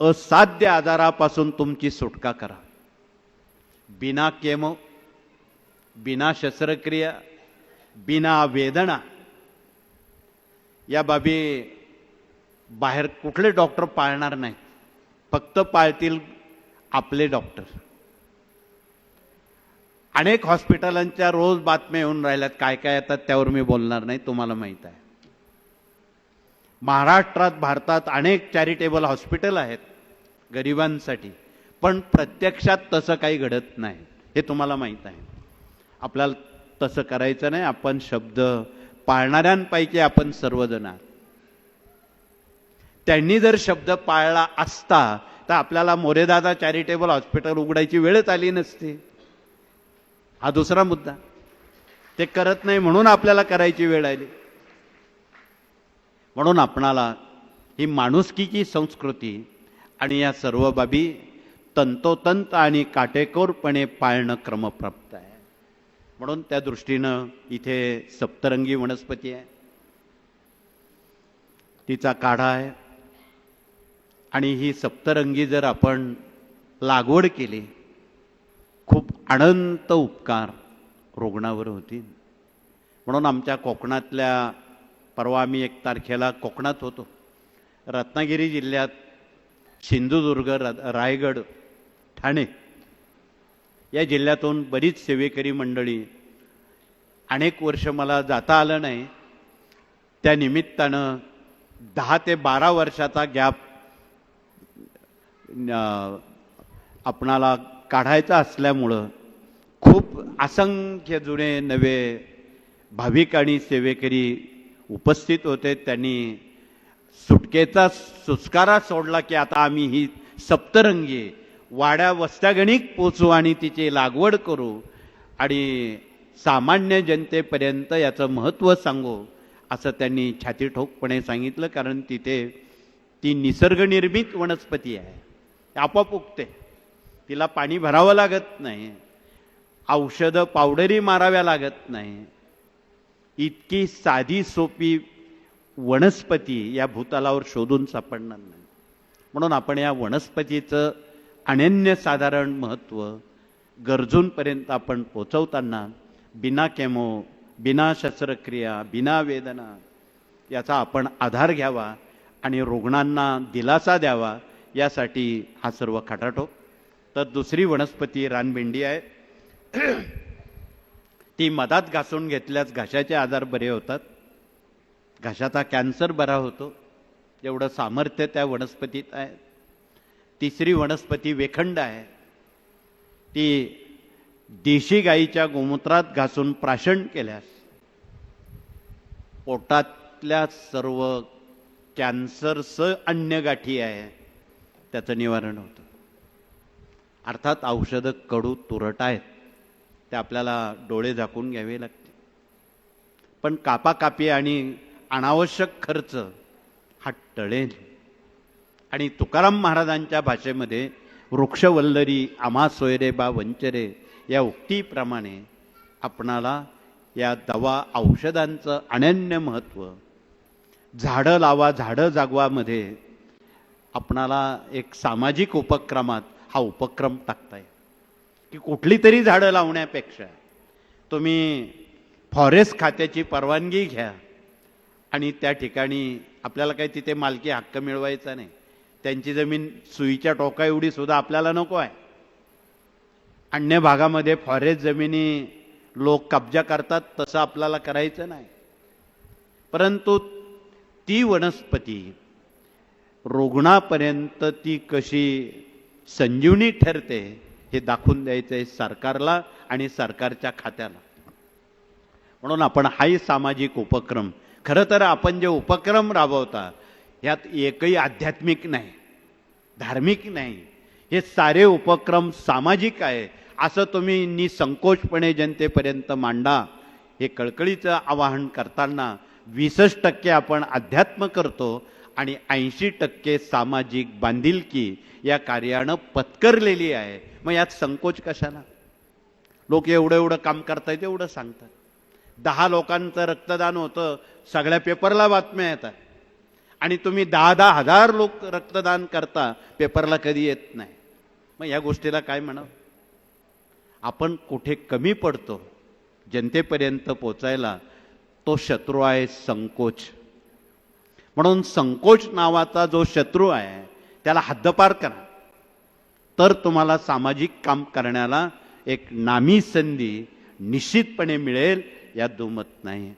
असाध्य आजारापासून तुमची सुटका करा. बिना केमो बिना शस्त्रक्रिया बिना वेदना या बाबी बाहेर कुठले डॉक्टर पाळणार नाही फक्त पाळतील आपले डॉक्टर. अनेक हॉस्पिटलांच्या रोज बातम्या येऊन राहिल्यात काय काय येतात त्यावर मी बोलणार नाही तुम्हाला माहीत आहे. महाराष्ट्रात भारतात अनेक चॅरिटेबल हॉस्पिटल आहेत गरिबांसाठी. पण प्रत्यक्षात तसं काही घडत नाही हे तुम्हाला माहीत आहे. आपल्याला तसं करायचं नाही आपण शब्द पाळणाऱ्यांपैकी आपण सर्वजण आहात. त्यांनी जर शब्द पाळला असता तर आपल्याला मोरेदादा चॅरिटेबल हॉस्पिटल उघडायची वेळच आली नसते. हा दुसरा मुद्दा. ते करत नाही म्हणून आपल्याला करायची वेळ आली. म्हणून आपणाला ही माणुसकीची संस्कृती आणि या सर्व बाबी तंतोतंत आणि काटेकोरपणे पाळणं क्रमप्राप्त आहे. म्हणून त्या दृष्टीनं इथे सप्तरंगी वनस्पती आहे. तिचा काढा आहे. आणि ही सप्तरंगी जर आपण लागवड केली खूप अनंत उपकार रुग्णावर होतील. म्हणून आमच्या कोकणातल्या परवा आम्ही एक तारखेला कोकणात होतो. रत्नागिरी जिल्ह्यात सिंधुदुर्ग र- रायगड ठाणे या जिल्ह्यातून बरीच सेवेकरी मंडळी अनेक वर्ष मला जाता आलं नाही. त्या निमित्तानं दहा ते बारा वर्षाचा गॅप आपणाला काढायचा असल्यामुळं खूप असंख्य जुने नवे भाविक आणि सेवेकरी उपस्थित होते त्यांनी सुटकेचा सुस्कारा सोडला की आता आम्ही ही सप्तरंगी वाड्या वस्त्यागणिक पोचू आणि तिची लागवड करू. आणि सामान्य जनतेपर्यंत याचं महत्त्व सांगू असं त्यांनी छाती ठोकपणे सांगितलं कारण तिथे ती निसर्गनिर्मित वनस्पती आहे. आपोआप उगते. तिला पाणी भरावं लागत नाही. औषधं पावडरी माराव्या लागत नाही. इतकी साधी सोपी वनस्पती या भूतालावर शोधून सापडणार नाही. म्हणून आपण या वनस्पतीचं अनन्यसाधारण महत्त्व गरजूंपर्यंत आपण पोचवताना बिना केमो बिना शस्त्रक्रिया बिना वेदना याचा आपण आधार घ्यावा आणि रुग्णांना दिलासा द्यावा यासाठी हा सर्व खटाटो. तर दुसरी वनस्पती रानभेंडी आहे. ती मधात घासून घेतल्यास घशाचे आजार बरे होतात. घशाचा कॅन्सर बरा होतो. एवढं सामर्थ्य त्या वनस्पतीत आहे. तिसरी वनस्पती वेखंड आहे. ती देशी गाईच्या गोमूत्रात घासून प्राशन केल्यास पोटातल्या सर्व कॅन्सरस अन्य गाठी आहे. त्याचं निवारण होतं. अर्थात औषधं कडू तुरट आहेत. ते आपल्याला डोळे झाकून घ्यावे लागते. पण कापाकापी आणि अनावश्यक खर्च हा टळेल. आणि तुकाराम महाराजांच्या भाषेमध्ये वृक्षवल्लरी आमा सोयरे बा वंचरे या उक्तीप्रमाणे आपणाला या दवा औषधांचं अनन्य महत्त्व झाडं लावा झाडं जागवामध्ये आपणाला एक सामाजिक उपक्रमात हा उपक्रम टाकता येईल की कुठली तरी झाडं लावण्यापेक्षा तुम्ही फॉरेस्ट खात्याची परवानगी घ्या. आणि त्या ठिकाणी आपल्याला काही तिथे मालकी हक्क मिळवायचा नाही. त्यांची जमीन सुईच्या टोका एवढी सुद्धा आपल्याला नको आहे. अन्य भागामध्ये फॉरेस्ट जमिनी लोक कब्जा करतात तसं आपल्याला करायचं नाही. परंतु ती वनस्पती रुग्णापर्यंत ती कशी संजीवनी ठरते हे दाखवून द्यायचं आहे सरकारला आणि सरकारच्या खात्याला. म्हणून आपण हाही सामाजिक उपक्रम खरं तर आपण जे उपक्रम राबवता ह्यात एकही आध्यात्मिक नाही धार्मिक नाही. हे सारे उपक्रम सामाजिक आहे. असं तुम्ही निसंकोचपणे जनतेपर्यंत मांडा. हे कळकळीचं आवाहन करताना वीसच टक्के आपण अध्यात्म करतो. आणि ऐंशी टक्के सामाजिक बांधिलकी या कार्यानं पत्करलेली आहे. मग यात संकोच कशाला? लोक एवढं एवढं काम करतायत एवढं सांगतात. दहा लोकांचं रक्तदान होतं सगळ्या पेपरला बातम्या येतात. आणि तुम्ही दहा दहा हजार लोक रक्तदान करता पेपरला कधी येत नाही. मग या गोष्टीला काय म्हणावं? आपण कुठे कमी पडतो जनतेपर्यंत पोचायला तो शत्रू आहे संकोच. म्हणून संकोच नावाचा जो शत्रू आहे त्याला हद्दपार करा. तर तुम्हाला सामाजिक काम करण्याला एक नामी संधी निश्चितपणे मिळेल यात दुमत नाही.